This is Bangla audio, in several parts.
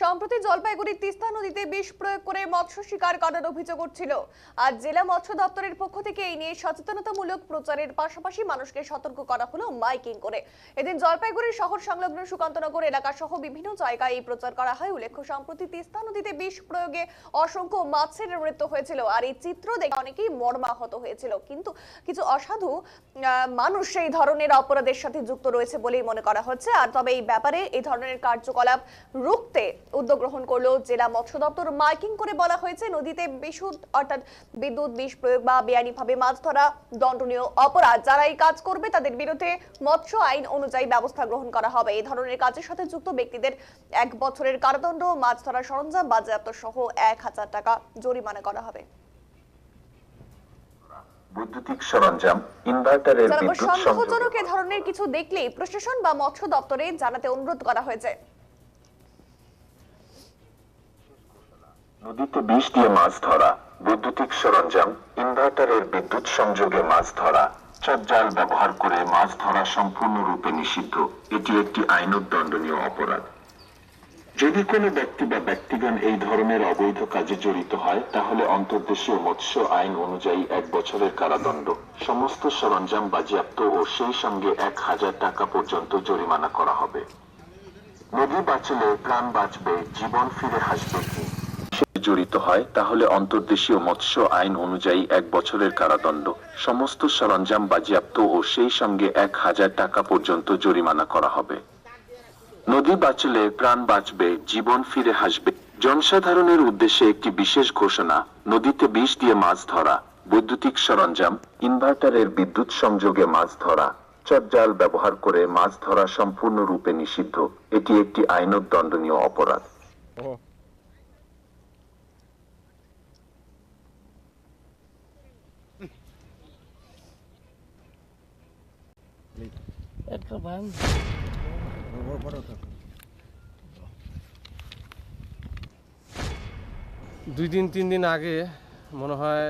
সম্প্রতি জলপাইগুড়ির তিস্তা নদীতে বিষ প্রয়োগ করে মৎস্য শিকার করার অভিযোগ উঠছিল। আজ জেলা মৎস্য দপ্তরের পক্ষ থেকে এই নিয়ে সচেতনতামূলক প্রচারের পাশাপাশি মানুষকে সতর্ক করা হলো মাইকিং করে। এদিন জলপাইগুড়ির শহর সংলগ্ন সুকান্তনগর এলাকা সহ বিভিন্ন জায়গায় এই প্রচার করা হয়। উল্লেখ্য, সম্প্রতি তিস্তা নদীতে বিষ প্রয়োগে অসংখ্য মাছের মৃত্যু হয়েছিল আর এই চিত্র দেখে অনেকেই মর্মাহত হয়েছিল। কিন্তু কিছু অসাধু মানুষ এই ধরনের অপরাধের সাথে যুক্ত রয়েছে বলেই মনে করা হচ্ছে। আর তবে এই ব্যাপারে এই ধরনের কার্যকলাপ রুখতে উদ্যোগ গ্রহণ করল জেলা মৎস্য দপ্তর। মাইকিং করে বলা হয়েছে নদীতে বিশুদ্ধ অর্থাৎ বিদ্যুৎ বিষ প্রয়োগ বা বেআইনিভাবে মাছ ধরা দণ্ডনীয় অপরাধ। যারা এই কাজ করবে তাদের বিরুদ্ধে মৎস্য আইন অনুযায়ী ব্যবস্থা গ্রহণ করা হবে। এই ধরনের কাজের সাথে যুক্ত ব্যক্তিদের এক বছরের কারাদণ্ড মাছ ধরার সরঞ্জাম বাজেয়াপ্ত সহ এক হাজার টাকা জরিমানা করা হবে। বৈদ্যুতিক সরঞ্জাম ইনভার্টারের বিদ্যুৎ সংযোগ। ধরনের কিছু দেখলেই প্রশাসন বা মৎস্য দপ্তরে জানাতে অনুরোধ করা হয়েছে। নদীতে বিষ দিয়ে মাছ ধরা, বৈদ্যুতিক সরঞ্জাম, ইনভার্টারের বিদ্যুৎ সংযোগে মাছ ধরা চটজাল ব্যবহার করে মাছ ধরা সম্পূর্ণরূপে নিষিদ্ধ। এটি একটি আইনত দণ্ডনীয় অপরাধ। যদি কোনো ব্যক্তি বা ব্যক্তিগণ এই ধরনের অবৈধ কাজে জড়িত হয়, তাহলে অন্তর্দেশীয় মৎস্য আইন অনুযায়ী এক বছরের কারাদণ্ড। সমস্ত সরঞ্জাম বাজেয়াপ্ত ও সেই সঙ্গে এক হাজার টাকা পর্যন্ত জরিমানা করা হবে। নদী বাঁচলে প্রাণ বাঁচবে, জীবন ফিরে হাসবে কি? জড়িত হয়, তাহলে অন্তর্দেশীয় মৎস্য আইন অনুযায়ী এক বছরের কারাদণ্ড। সমস্ত সরঞ্জাম বাজেয়াপ্ত ও সেই সঙ্গে এক হাজার টাকা পর্যন্ত জরিমানা করা হবে। নদী বাঁচলে প্রাণ বাঁচবে, জীবন ফিরে হাসবে জনসাধারণের উদ্দেশ্যে একটি বিশেষ ঘোষণা, নদীতে বিষ দিয়ে মাছ ধরা, বৈদ্যুতিক সরঞ্জাম, ইনভার্টারের বিদ্যুৎ সংযোগে মাছ ধরা চটজাল ব্যবহার করে মাছ ধরা সম্পূর্ণরূপে নিষিদ্ধ। এটি একটি আইনত দণ্ডনীয় অপরাধ। একটা দুই দিন তিন দিন আগে মনে হয়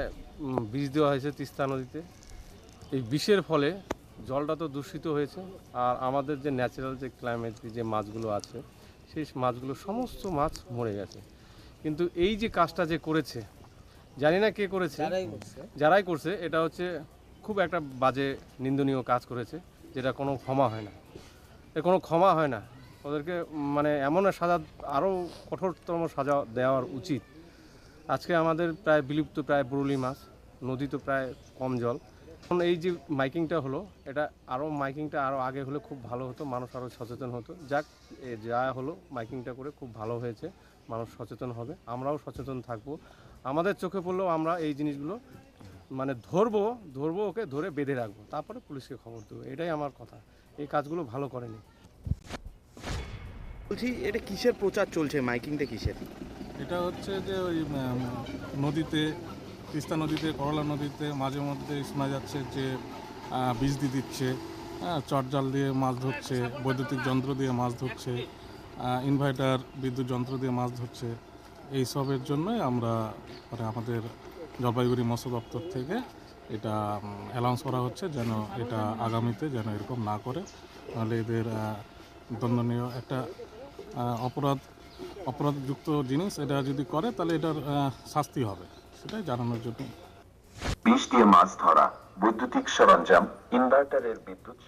বিষ দেওয়া হয়েছে তিস্তা নদীতে। এই বিষের ফলে জলটা তো দূষিত হয়েছে আর আমাদের যে ন্যাচারাল যে ক্লাইমেট যে মাছগুলো আছে সেই মাছগুলো সমস্ত মাছ মরে গেছে। কিন্তু এই যে কাজটা যে করেছে জানি না কে করেছে। যারাই করছে এটা হচ্ছে খুব একটা বাজে নিন্দনীয় কাজ করেছে। যেটা কোনো ক্ষমা হয় না। এর কোনো ক্ষমা হয় না। ওদেরকে মানে এমন সাজা, আরও কঠোরতম সাজা দেওয়ার উচিত। আজকে আমাদের প্রায় বিলুপ্ত, প্রায় বরুলি মাছ নদী তো প্রায় কম জল। এখন এই যে মাইকিংটা হলো, এটা আরও মাইকিংটা আরও আগে হলে খুব ভালো হতো, মানুষ আরও সচেতন হতো। যাক যা হলো, মাইকিংটা করে খুব ভালো হয়েছে, মানুষ সচেতন হবে, আমরাও সচেতন থাকব। আমাদের চোখে পড়লেও আমরা এই জিনিসগুলো মানে ধরবো ধরবো ওকে ধরে বেঁধে রাখব। তারপরে পুলিশকে খবর দেবো। এটাই আমার কথা। এই কাজগুলো ভালো করেনি। বলছি এটা কিসের প্রচার চলছে? মাইকিংটা কিসের? এটা হচ্ছে যে ওই নদীতে তিস্তা নদীতে করলা নদীতে মাঝে মধ্যে শোনা যাচ্ছে যে বীজ দিয়ে দিচ্ছে। হ্যাঁ চটজাল দিয়ে মাছ ধরছে বৈদ্যুতিক যন্ত্র দিয়ে মাছ ধরছে ইনভার্টার বিদ্যুৎ যন্ত্র দিয়ে মাছ ধরছে। এইসবের জন্যই আমরা মানে আমাদের জলপাইগুড়ি মৎস্য দপ্তর থেকে এটা অ্যালাউন্স করা হচ্ছে যেন এটা আগামীতে যেন এরকম না করে। তাহলে এদের দণ্ডনীয় একটা অপরাধ, অপরাধযুক্ত জিনিস এটা যদি করে তাহলে এটার শাস্তি হবে, সেটাই জানানোর জন্য। বিষ দিয়ে মাছ ধরা, বৈদ্যুতিক সরঞ্জাম ইনভার্টারের বিদ্যুৎ